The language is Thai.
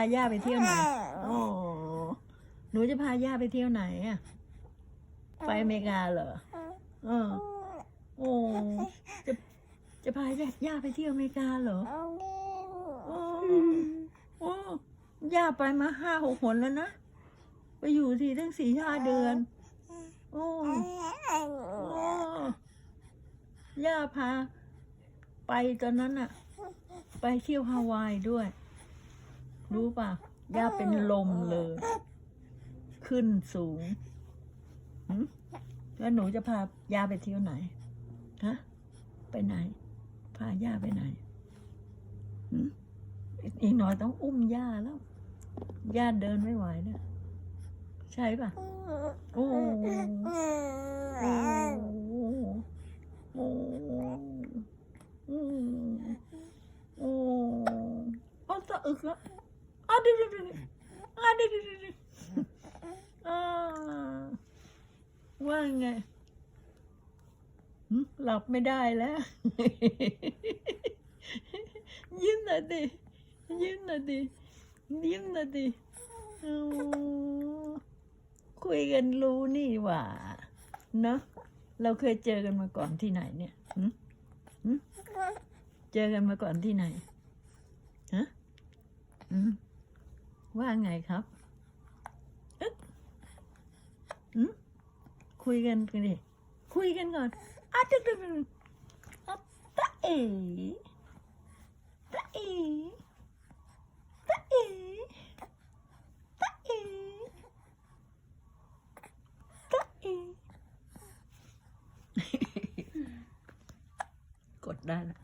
พาย่าไปเที่ยวไหน โอ้หนูจะพาย่าไปเที่ยวไหนอะไปอเมริกาเหรอเออโอ้จะจะพาย่าไปเที่ยวอเมริกาเหรอโอ้โอ้ย่าไปมาห้าหกหนแล้วนะ ไปอยู่ทีตั้งสี่ห้าเดือน โอ้โอ้ย่าพา ไปตอนนั้นอะไปเที่ยวฮาวายด้วย รู้ป่ะ ย่าเป็นลมเลย ขึ้นสูงแล้วหนูจะพาย่าไปเที่ยวไหน ฮะ ไปไหน พาย่าไปไหนอีกหน่อยต้องอุ้มย่าแล้ว ย่าเดินไม่ไหวนี่ยใช่ป่ะ โอ้โหโอ้โหโอ้โหโอ้โหโอ้โหเอาตะอึกแล้ว อะดิดิดิดิอะดิดิดิดิอ่าว่าไงหลับไม่ได้แล้ว ยิ้มหน่อยดิยิ้มหน่อยดิยิ้มหน่อยดิคุยกันรู้นี่หว่าเนอะเราเคยเจอกันมาก่อนที่ไหนเนี่ยเจอกันมาก่อนที่ไหนฮะอืม ว่าไงครับอืมคุยกันกันดิคุยกันก่อนอาดึกดึกตะเอ๋ตะเอ๋ตะเอ๋ตะเอ๋ตะเอ๋กดได้ละ